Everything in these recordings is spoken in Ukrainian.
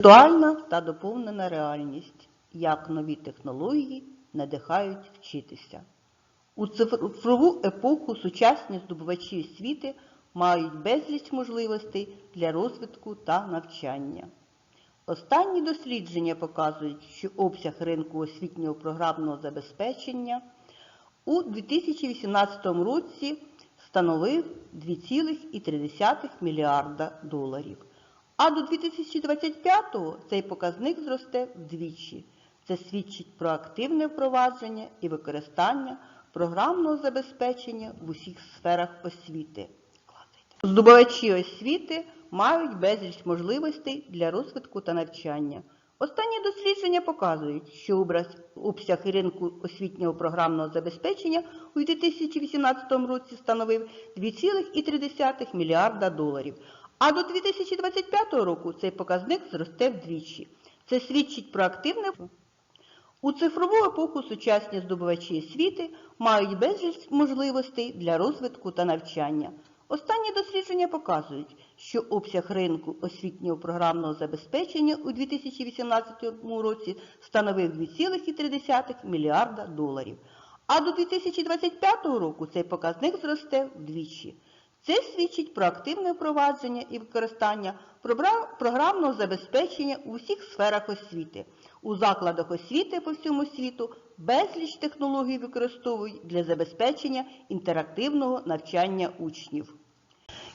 Віртуальна та доповнена реальність. Як нові технології надихають вчитися. У цифрову епоху сучасні здобувачі освіти мають безліч можливостей для розвитку та навчання. Останні дослідження показують, що обсяг ринку освітнього програмного забезпечення у 2018 році становив 2,3 мільярда доларів. А до 2025-го цей показник зросте вдвічі. Це свідчить про активне впровадження і використання програмного забезпечення в усіх сферах освіти. Здобувачі освіти мають безліч можливостей для розвитку та навчання. Останні дослідження показують, що обсяг ринку освітнього програмного забезпечення у 2018 році становив 2,3 мільярда доларів, а до 2025 року цей показник зросте вдвічі. Це свідчить про активне у цифрову епоху сучасні здобувачі освіти мають безліч можливостей для розвитку та навчання. Останні дослідження показують, що обсяг ринку освітнього програмного забезпечення у 2018 році становив 2,3 мільярда доларів, а до 2025 року цей показник зросте вдвічі. Це свідчить про активне впровадження і використання програмного забезпечення у всіх сферах освіти. У закладах освіти по всьому світу безліч технологій використовують для забезпечення інтерактивного навчання учнів.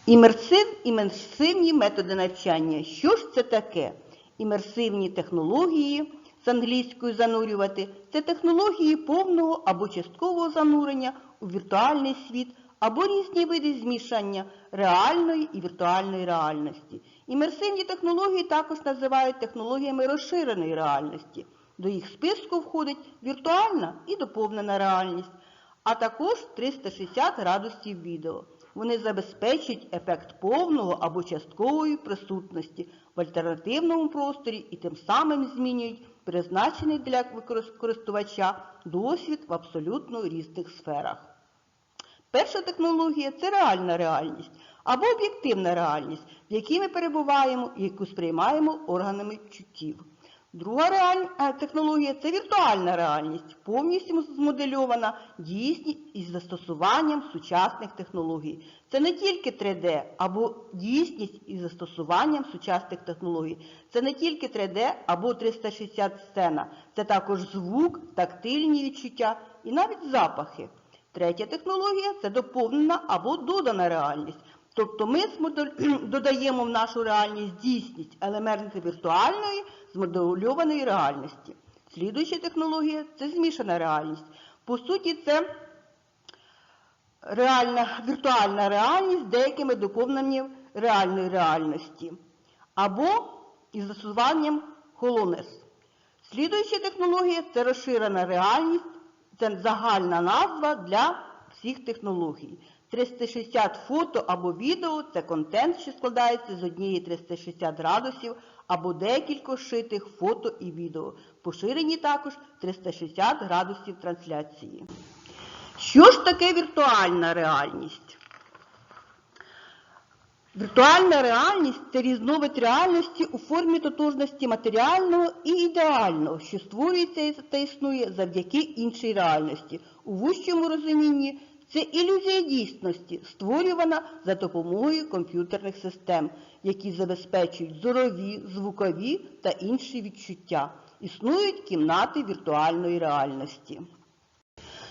Імерсив, імерсивні методи навчання. Що ж це таке? Імерсивні технології з англійською занурювати це технології повного або часткового занурення у віртуальний світ або різні види змішання реальної і віртуальної реальності. Імерсивні технології також називають технологіями розширеної реальності. До їх списку входить віртуальна і доповнена реальність, а також 360 градусів відео. Вони забезпечують ефект повного або часткової присутності в альтернативному просторі і тим самим змінюють призначений для користувача досвід в абсолютно різних сферах. Перша технологія це реальна реальність або об'єктивна реальність, в якій ми перебуваємо і яку сприймаємо органами чуттів. Друга е, технологія це віртуальна реальність, повністю змодельована дійсність із застосуванням сучасних технологій. Це не тільки 3D або дійсність із застосуванням сучасних технологій. Це не тільки 3D або 360 сцена, це також звук, тактильні відчуття і навіть запахи. Третя технологія це доповнена або додана реальність. Тобто ми додаємо в нашу реальність дійсність елементи віртуальної змодельованої реальності. Слідуюча технологія це змішана реальність. По суті, це реальна, віртуальна реальність з деякими доповненнями реальної реальності або із застосуванням HoloLens. Слідуюча технологія це розширена реальність, це загальна назва для всіх технологій. 360 фото або відео це контент, що складається з однієї 360 градусів або декількох шитих фото і відео. Поширені також 360 градусів трансляції. Що ж таке віртуальна реальність? Віртуальна реальність це різновид реальності у формі тотожності матеріального і ідеального, що створюється та існує завдяки іншій реальності. У вищому розумінні це ілюзія дійсності, створювана за допомогою комп'ютерних систем, які забезпечують зорові, звукові та інші відчуття. Існують кімнати віртуальної реальності.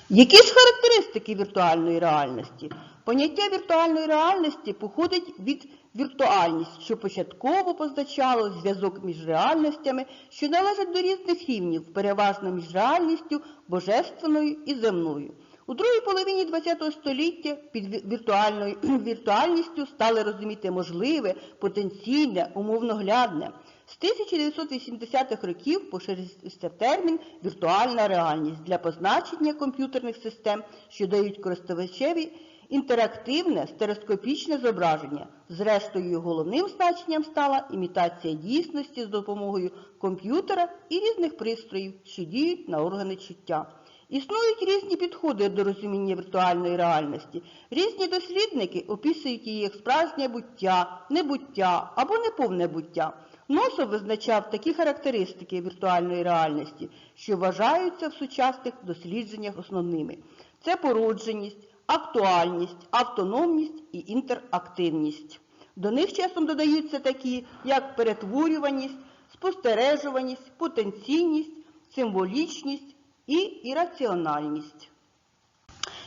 Які ж характеристики віртуальної реальності? Поняття віртуальної реальності походить від віртуальність, що початково позначало зв'язок між реальностями, що належать до різних рівнів, переважно між реальністю божественною і земною. У другій половині ХХ століття під віртуальною віртуальністю стали розуміти можливе, потенційне, умовноглядне. З 1980-х років поширився термін віртуальна реальність для позначення комп'ютерних систем, що дають користувачеві інтерактивне стереоскопічне зображення. Зрештою, головним значенням стала імітація дійсності з допомогою комп'ютера і різних пристроїв, що діють на органи чуття. Існують різні підходи до розуміння віртуальної реальності. Різні дослідники описують її як справжнє буття, небуття або неповне буття. Носов визначав такі характеристики віртуальної реальності, що вважаються в сучасних дослідженнях основними. Це породженість, актуальність, автономність і інтерактивність. До них часом додаються такі, як перетворюваність, спостережуваність, потенційність, символічність і ірраціональність.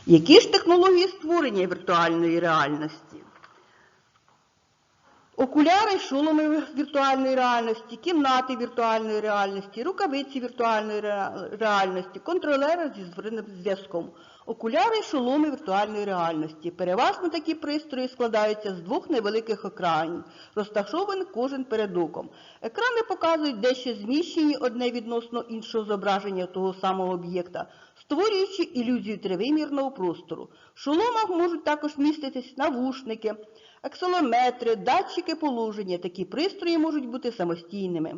Які ж технології створення віртуальної реальності? Окуляри, шоломи віртуальної реальності, кімнати віртуальної реальності, рукавиці віртуальної реальності, контролери зі зв'язком. Окуляри, шоломи віртуальної реальності. Переважно такі пристрої складаються з двох невеликих екранів, розташованих кожен перед оком. Екрани показують дещо зміщені одне відносно іншого зображення того самого об'єкта, створюючи ілюзію тривимірного простору. В шоломах можуть також міститись навушники, акселометри, датчики положення. Такі пристрої можуть бути самостійними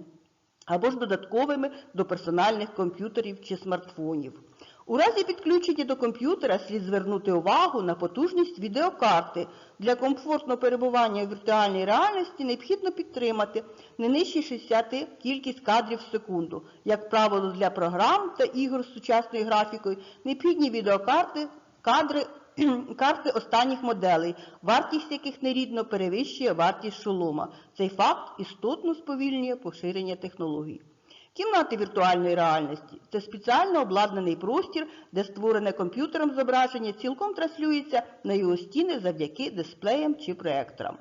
або ж додатковими до персональних комп'ютерів чи смартфонів. У разі підключення до комп'ютера слід звернути увагу на потужність відеокарти. Для комфортного перебування у віртуальній реальності необхідно підтримати не нижче 60 кількість кадрів в секунду. Як правило, для програм та ігор з сучасною графікою необхідні відеокарти, кадри карти останніх моделей, вартість яких нерідно перевищує вартість шолома. Цей факт істотно сповільнює поширення технологій. Кімнати віртуальної реальності це спеціально обладнаний простір, де створене комп'ютером зображення цілком транслюється на його стіни завдяки дисплеям чи проекторам.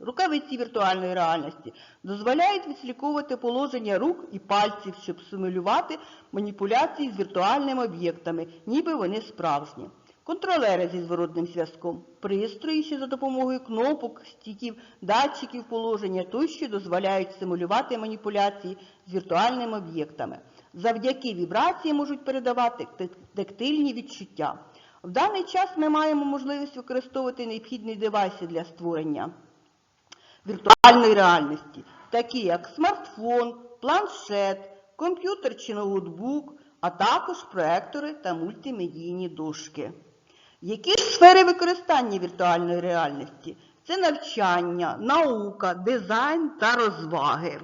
Рукавиці віртуальної реальності дозволяють відслідковувати положення рук і пальців, щоб симулювати маніпуляції з віртуальними об'єктами, ніби вони справжні. Контролери зі зворотним зв'язком, пристрої, що за допомогою кнопок, стіків, датчиків положення тощо дозволяють симулювати маніпуляції з віртуальними об'єктами. Завдяки вібрації можуть передавати тек- тактильні відчуття. В даний час ми маємо можливість використовувати необхідні девайси для створення віртуальної реальності, такі як смартфон, планшет, комп'ютер чи ноутбук, а також проектори та мультимедійні дошки. Які ж сфери використання віртуальної реальності? Це навчання, наука, дизайн та розваги.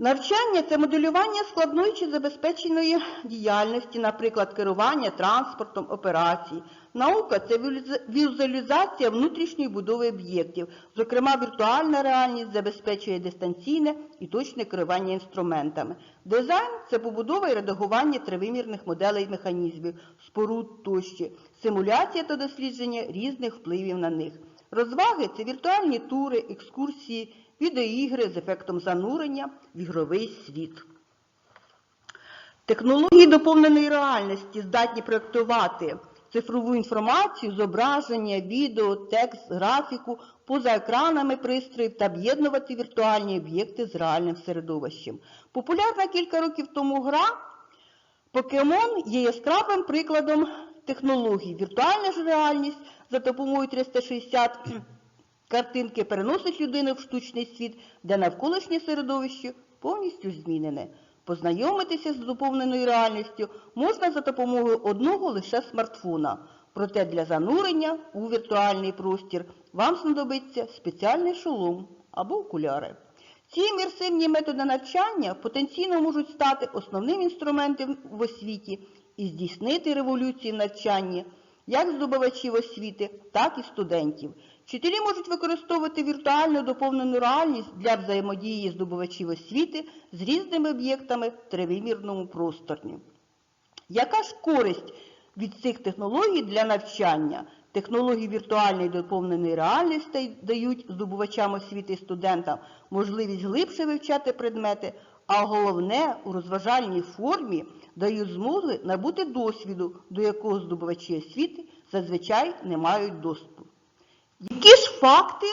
Навчання це моделювання складної чи забезпеченої діяльності, наприклад, керування транспортом, операцій. Наука це візуалізація внутрішньої будови об'єктів. Зокрема, віртуальна реальність забезпечує дистанційне і точне керування інструментами. Дизайн це побудова і редагування тривимірних моделей механізмів, споруд тощо, симуляція та дослідження різних впливів на них. Розваги це віртуальні тури, екскурсії, відеоігри з ефектом занурення в ігровий світ. Технології доповненої реальності здатні проєктувати цифрову інформацію, зображення, відео, текст, графіку поза екранами пристроїв та об'єднувати віртуальні об'єкти з реальним середовищем. Популярна кілька років тому гра Покемон є яскравим прикладом технологій. Віртуальна ж реальність за допомогою 360 картинки переносить людину в штучний світ, де навколишнє середовище повністю змінене. Познайомитися з доповненою реальністю можна за допомогою одного лише смартфона. Проте для занурення у віртуальний простір вам знадобиться спеціальний шолом або окуляри. Ці імерсивні методи навчання потенційно можуть стати основним інструментом в освіті і здійснити революцію в навчанні як здобувачів освіти, так і студентів. Вчителі можуть використовувати віртуальну доповнену реальність для взаємодії здобувачів освіти з різними об'єктами в тривимірному просторі. Яка ж користь від цих технологій для навчання? Технології віртуальної доповненої реальності дають здобувачам освіти і студентам можливість глибше вивчати предмети, а головне у розважальній формі дають змоги набути досвіду, до якого здобувачі освіти зазвичай не мають доступу. Які ж факти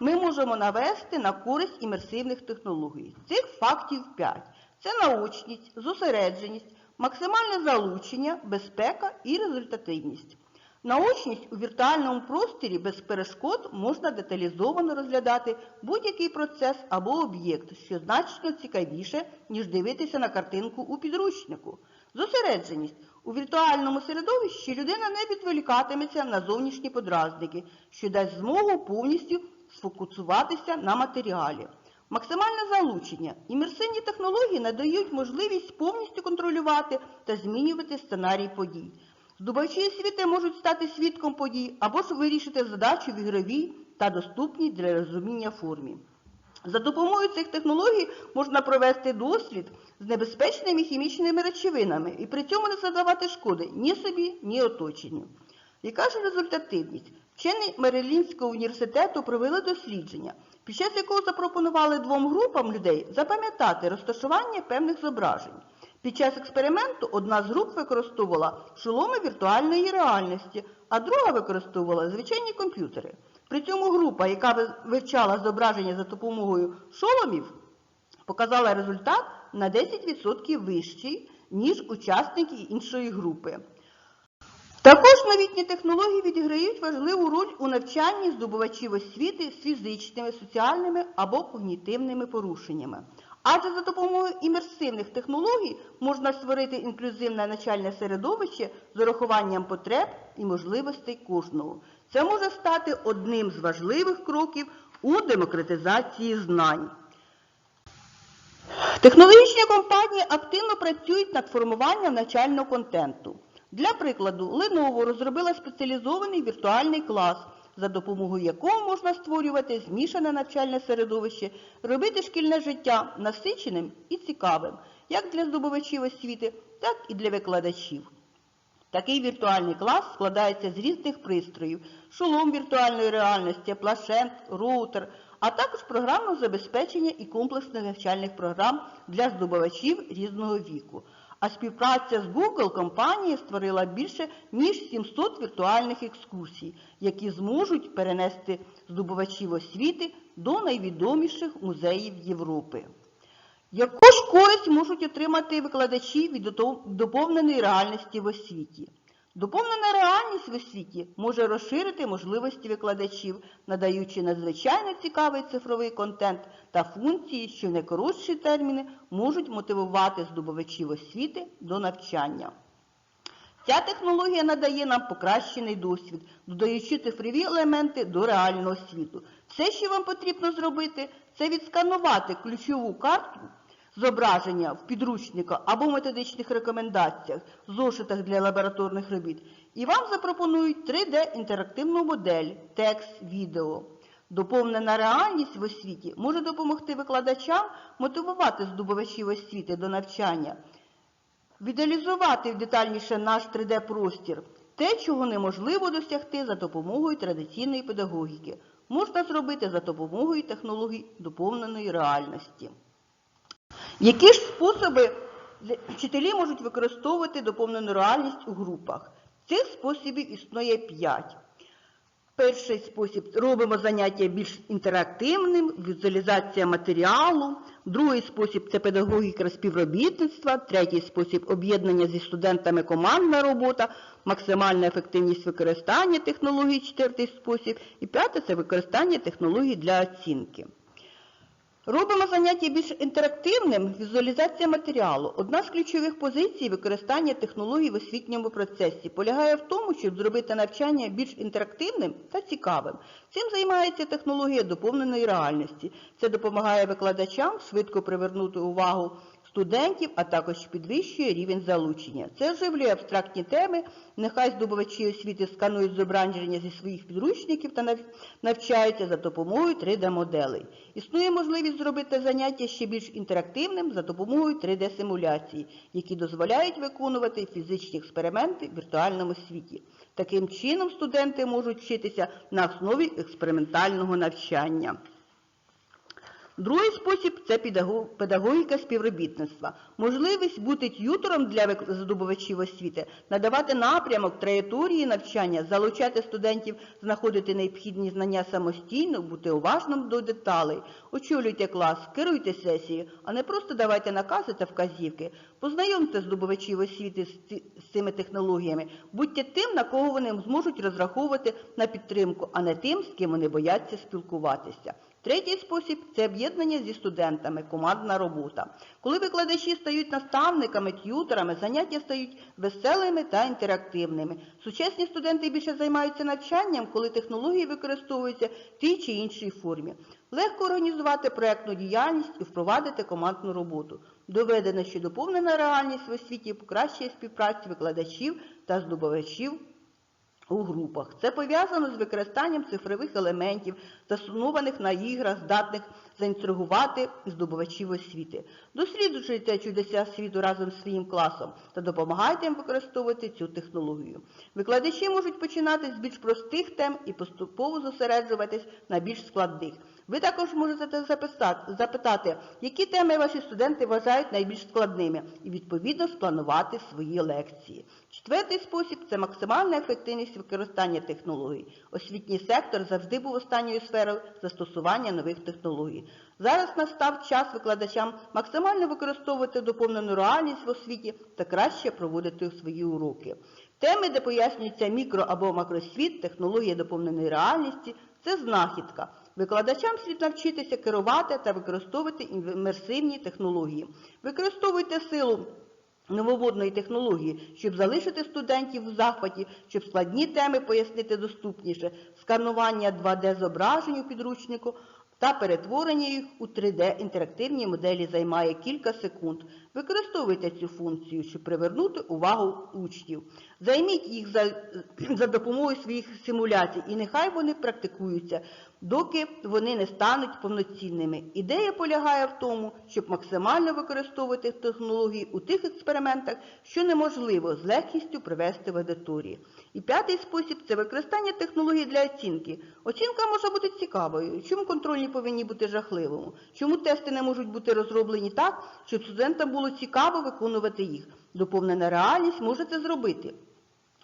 ми можемо навести на користь імерсивних технологій? Цих фактів 5. Це наочність, зосередженість, максимальне залучення, безпека і результативність. Наочність у віртуальному просторі без перешкод можна деталізовано розглядати будь-який процес або об'єкт, що значно цікавіше, ніж дивитися на картинку у підручнику. Зосередженість. У віртуальному середовищі людина не відволікатиметься на зовнішні подразники, що дасть змогу повністю сфокусуватися на матеріалі. Максимальне залучення. Імерсивні технології надають можливість повністю контролювати та змінювати сценарій подій. Здобувачі освіти можуть стати свідком подій або ж вирішити задачу в ігровій та доступній для розуміння формі. За допомогою цих технологій можна провести дослід з небезпечними хімічними речовинами і при цьому не завдавати шкоди ні собі, ні оточенню. Яка ж результативність? Вчені Мерилінського університету провели дослідження, під час якого запропонували двом групам людей запам'ятати розташування певних зображень. Під час експерименту одна з груп використовувала шоломи віртуальної реальності, а друга використовувала звичайні комп'ютери. При цьому група, яка вивчала зображення за допомогою шоломів, показала результат на 10% вищий, ніж учасники іншої групи. Також новітні технології відіграють важливу роль у навчанні здобувачів освіти з фізичними, соціальними або когнітивними порушеннями. Адже за допомогою імерсивних технологій можна створити інклюзивне навчальне середовище з урахуванням потреб і можливостей кожного. Це може стати одним з важливих кроків у демократизації знань. Технологічні компанії активно працюють над формуванням навчального контенту. Для прикладу, Lenovo розробила спеціалізований віртуальний клас, за допомогою якого можна створювати змішане навчальне середовище, робити шкільне життя насиченим і цікавим, як для здобувачів освіти, так і для викладачів. Такий віртуальний клас складається з різних пристроїв, шолом віртуальної реальності, плашет, роутер, а також програмного забезпечення і комплексних навчальних програм для здобувачів різного віку. А співпраця з Google компанія створила більше ніж 700 віртуальних екскурсій, які зможуть перенести здобувачів освіти до найвідоміших музеїв Європи. Яку ж користь можуть отримати викладачі від доповненої реальності в освіті? Доповнена реальність в освіті може розширити можливості викладачів, надаючи надзвичайно цікавий цифровий контент та функції, що в найкоротші терміни можуть мотивувати здобувачів освіти до навчання. Ця технологія надає нам покращений досвід, додаючи цифрові елементи до реального світу. Все, що вам потрібно зробити, це відсканувати ключову карту зображення в підручнику або методичних рекомендаціях, зошитах для лабораторних робіт, і вам запропонують 3D-інтерактивну модель, текст, відео. Доповнена реальність в освіті може допомогти викладачам мотивувати здобувачів освіти до навчання, Відеалізувати детальніше наш 3D-простір те, чого неможливо досягти за допомогою традиційної педагогіки, можна зробити за допомогою технологій доповненої реальності. Які ж способи вчителі можуть використовувати доповнену реальність у групах? Цих способів існує 5. Перший спосіб робимо заняття більш інтерактивним, візуалізація матеріалу. Другий спосіб це педагогіка співробітництва. Третій спосіб об'єднання зі студентами командна робота, максимальна ефективність використання технологій. Четвертий спосіб. І п'яте це використання технологій для оцінки. Робимо заняття більш інтерактивним, візуалізація матеріалу. Одна з ключових позицій використання технологій в освітньому процесі полягає в тому, щоб зробити навчання більш інтерактивним та цікавим. Цим займається технологія доповненої реальності. Це допомагає викладачам швидко привернути увагу студентів, а також підвищує рівень залучення. Це оживлює абстрактні теми, нехай здобувачі освіти сканують зображення зі своїх підручників та навчаються за допомогою 3D-моделей. Існує можливість зробити заняття ще більш інтерактивним за допомогою 3D-симуляцій, які дозволяють виконувати фізичні експерименти в віртуальному світі. Таким чином студенти можуть вчитися на основі експериментального навчання. Другий спосіб це педагогіка співробітництва. Можливість бути т'ютором для здобувачів освіти, надавати напрямок, траєкторії навчання, залучати студентів, знаходити необхідні знання самостійно, бути уважним до деталей. Очолюйте клас, керуйте сесією, а не просто давайте накази та вказівки. Познайомте здобувачів освіти з цими технологіями. Будьте тим, на кого вони зможуть розраховувати на підтримку, а не тим, з ким вони бояться спілкуватися. Третій спосіб це об'єднання зі студентами, командна робота. Коли викладачі стають наставниками, т'ютерами, заняття стають веселими та інтерактивними. Сучасні студенти більше займаються навчанням, коли технології використовуються в тій чи іншій формі. Легко організувати проєктну діяльність і впровадити командну роботу. Доведено, що доповнена реальність в освіті покращує співпрацю викладачів та здобувачів у групах. Це пов'язано з використанням цифрових елементів, заснованих на іграх, здатних заінтригувати здобувачів освіти. Досліджуйте чудеса світу разом з своїм класом та допомагайте їм використовувати цю технологію. Викладачі можуть починати з більш простих тем і поступово зосереджуватись на більш складних. Ви також можете запитати, які теми ваші студенти вважають найбільш складними, і відповідно спланувати свої лекції. Четвертий спосіб це максимальна ефективність використання технологій. Освітній сектор завжди був останньою сферою застосування нових технологій. Зараз настав час викладачам максимально використовувати доповнену реальність в освіті та краще проводити свої уроки. Теми, де пояснюється мікро або макросвіт, технологія доповненої реальності це знахідка. Викладачам слід навчитися керувати та використовувати імерсивні технології. Використовуйте силу нововодної технології, щоб залишити студентів в захваті, щоб складні теми пояснити доступніше, сканування 2D-зображень у підручнику та перетворення їх у 3D-інтерактивні моделі займає кілька секунд. Використовуйте цю функцію, щоб привернути увагу учнів. Займіть їх за, за допомогою своїх симуляцій і нехай вони практикуються, доки вони не стануть повноцінними. Ідея полягає в тому, щоб максимально використовувати технології у тих експериментах, що неможливо з легкістю привести в аудиторії. І п'ятий спосіб це використання технологій для оцінки. Оцінка може бути цікавою. Чому контрольні повинні бути жахливими? Чому тести не можуть бути розроблені так, щоб студентам було цікаво виконувати їх? Доповнена реальність може це зробити.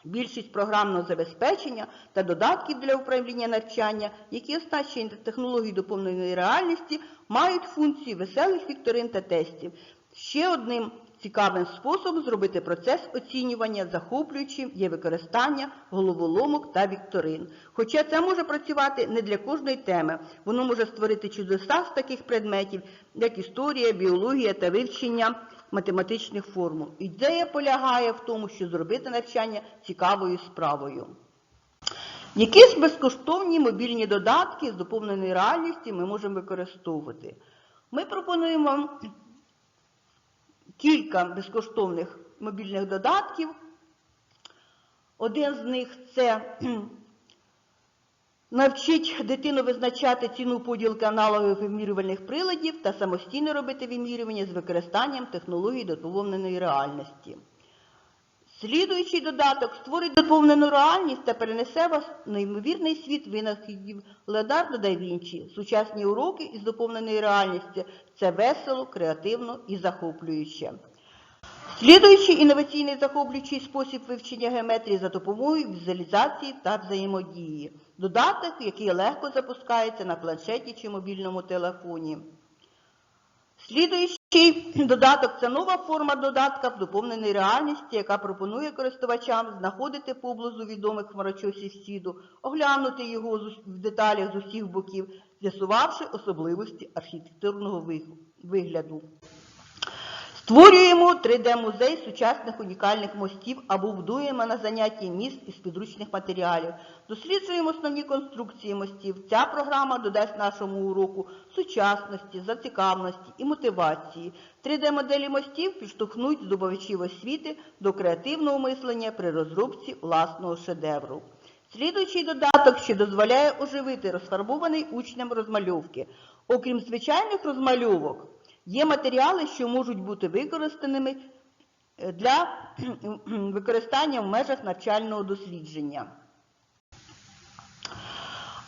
Більшість програмного забезпечення та додатків для управління навчання, які оснащені технології доповненої реальності, мають функції веселих вікторин та тестів. Ще одним цікавим способом зробити процес оцінювання захоплюючим є використання головоломок та вікторин. Хоча це може працювати не для кожної теми, воно може створити чудеса з таких предметів, як історія, біологія та вивчення математичних формул. Ідея полягає в тому, що зробити навчання цікавою справою. Якісь безкоштовні мобільні додатки з доповненої реальності ми можемо використовувати. Ми пропонуємо кілька безкоштовних мобільних додатків. Один з них це навчить дитину визначати ціну поділки аналогових вимірювальних приладів та самостійно робити вимірювання з використанням технологій доповненої реальності. Слідуючий додаток створить доповнену реальність та перенесе вас в неймовірний світ винаходів Леонардо да Вінчі. Сучасні уроки із доповненої реальності це весело, креативно і захоплююче. Слідуючий інноваційний захоплюючий спосіб вивчення геометрії за допомогою візуалізації та взаємодії. Додаток, який легко запускається на планшеті чи мобільному телефоні. Слідуючий додаток це нова форма додатка в доповненій реальності, яка пропонує користувачам знаходити поблизу відомих хмарочосів сіду, оглянути його в деталях з усіх боків, з'ясувавши особливості архітектурного вигляду. Створюємо 3D-музей сучасних унікальних мостів або будуємо на занятті міст із підручних матеріалів. Досліджуємо основні конструкції мостів. Ця програма додасть нашому уроку сучасності, зацікавленості і мотивації. 3D-моделі мостів підштовхнуть здобувачів освіти до креативного мислення при розробці власного шедевру. Слідуючий додаток, що дозволяє оживити розфарбований учням розмальовки. Окрім звичайних розмальовок, Є матеріали, що можуть бути використаними е, для використання в межах навчального дослідження.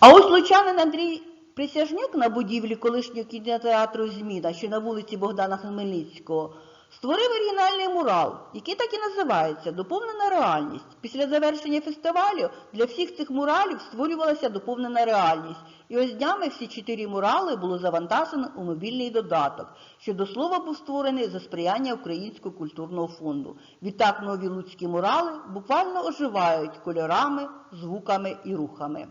А ось лучанин Андрій Присяжнюк на будівлі колишнього кінотеатру Зміна, що на вулиці Богдана Хмельницького, створив оригінальний мурал, який так і називається Доповнена реальність. Після завершення фестивалю для всіх цих муралів створювалася доповнена реальність. І ось днями всі чотири мурали було завантажено у мобільний додаток, що до слова був створений за сприяння Українського культурного фонду. Відтак нові луцькі мурали буквально оживають кольорами, звуками і рухами.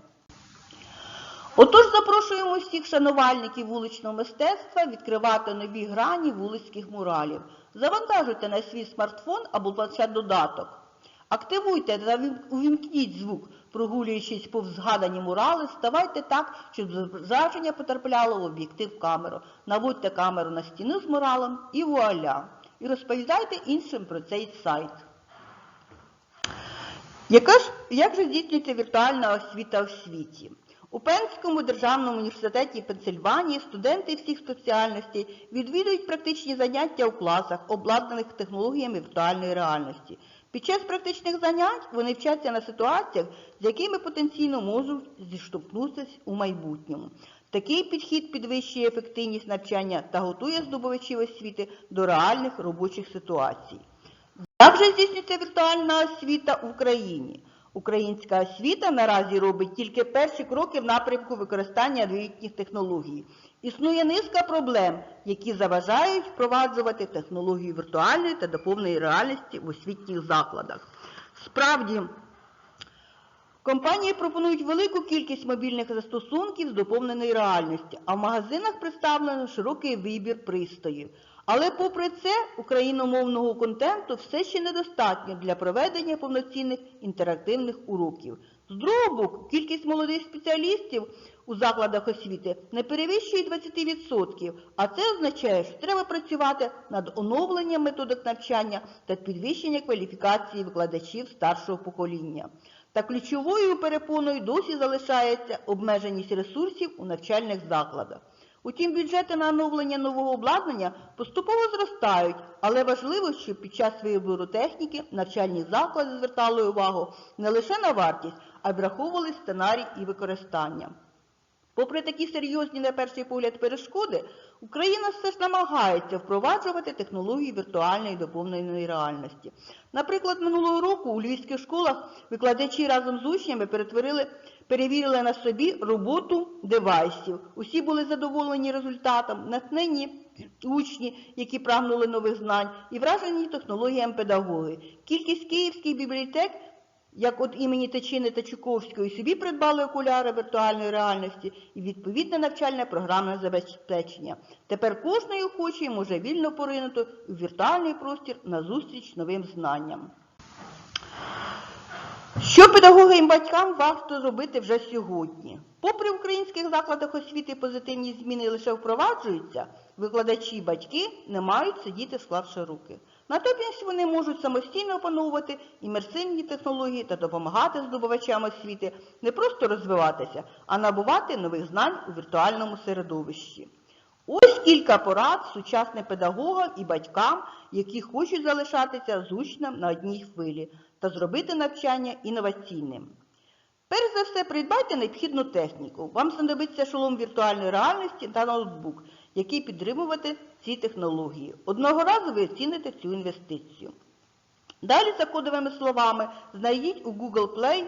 Отож запрошуємо всіх шанувальників вуличного мистецтва відкривати нові грані вулицьких муралів. Завантажуйте на свій смартфон або планшет додаток. Активуйте та увімкніть звук, прогулюючись повз згадані мурали, ставайте так, щоб зображення потрапляло в об'єктив камеру. Наводьте камеру на стіну з муралом і вуаля. І розповідайте іншим про цей сайт. Як же здійснюється віртуальна освіта в світі? У Пенському державному університеті Пенсильванії студенти всіх спеціальностей відвідують практичні заняття у класах, обладнаних технологіями віртуальної реальності. Під час практичних занять вони вчаться на ситуаціях, з якими потенційно можуть зіштовхнутися у майбутньому. Такий підхід підвищує ефективність навчання та готує здобувачів освіти до реальних робочих ситуацій. Як же здійснюється віртуальна освіта в Україні? Українська освіта наразі робить тільки перші кроки в напрямку використання новітніх технологій. Існує низка проблем, які заважають впроваджувати технологію віртуальної та доповненої реальності в освітніх закладах. Справді, Компанії пропонують велику кількість мобільних застосунків з доповненої реальності, а в магазинах представлено широкий вибір пристроїв. Але попри це, україномовного контенту все ще недостатньо для проведення повноцінних інтерактивних уроків. З другого боку, кількість молодих спеціалістів у закладах освіти не перевищує 20%, а це означає, що треба працювати над оновленням методик навчання та підвищенням кваліфікації викладачів старшого покоління. Та ключовою перепоною досі залишається обмеженість ресурсів у навчальних закладах. Утім, бюджети на оновлення нового обладнання поступово зростають, але важливо, щоб під час вибору техніки навчальні заклади звертали увагу не лише на вартість, а й враховували сценарій і використання. Попри такі серйозні, на перший погляд, перешкоди, Україна все ж намагається впроваджувати технології віртуальної доповненої реальності. Наприклад, минулого року у львівських школах викладачі разом з учнями перетворили, перевірили на собі роботу девайсів. Усі були задоволені результатом, натхнені учні, які прагнули нових знань, і вражені технологіям педагоги. Кількість київських бібліотек як от імені Тичини та Чуковської собі придбали окуляри віртуальної реальності і відповідне навчальне програмне забезпечення. Тепер кожний охочий може вільно поринути у віртуальний простір на зустріч новим знанням. Що педагогам і батькам варто зробити вже сьогодні? Попри в українських закладах освіти позитивні зміни лише впроваджуються, викладачі і батьки не мають сидіти склавши руки. Натомість вони можуть самостійно опановувати імерсивні технології та допомагати здобувачам освіти не просто розвиватися, а набувати нових знань у віртуальному середовищі. Ось кілька порад сучасним педагогам і батькам, які хочуть залишатися з учнем на одній хвилі та зробити навчання інноваційним. Перш за все, придбайте необхідну техніку. Вам знадобиться шолом віртуальної реальності та ноутбук, який підтримувати ці технології. Одного разу ви оціните цю інвестицію. Далі за кодовими словами знайдіть у Google Play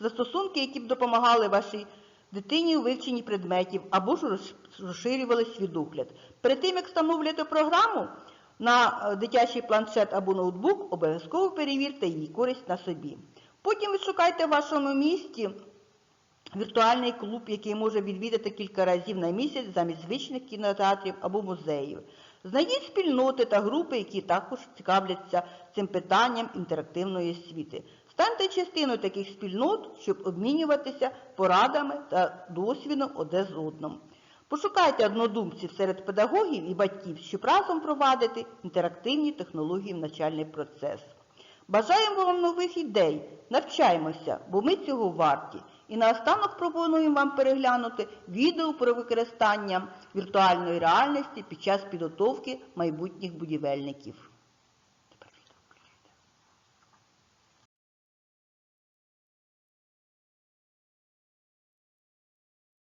застосунки, які б допомагали вашій дитині у вивченні предметів або ж розширювали свідогляд. Перед тим, як встановлюєте програму на е, дитячий планшет або ноутбук, обов'язково перевірте її користь на собі. Потім відшукайте в вашому місті віртуальний клуб, який може відвідати кілька разів на місяць замість звичних кінотеатрів або музеїв. Знайдіть спільноти та групи, які також цікавляться цим питанням інтерактивної освіти. Станьте частиною таких спільнот, щоб обмінюватися порадами та досвідом одне з одним. Пошукайте однодумців серед педагогів і батьків, щоб разом провадити інтерактивні технології в навчальний процес. Бажаємо вам нових ідей, навчаємося, бо ми цього варті. І наостанок пропонуємо вам переглянути відео про використання віртуальної реальності під час підготовки майбутніх будівельників.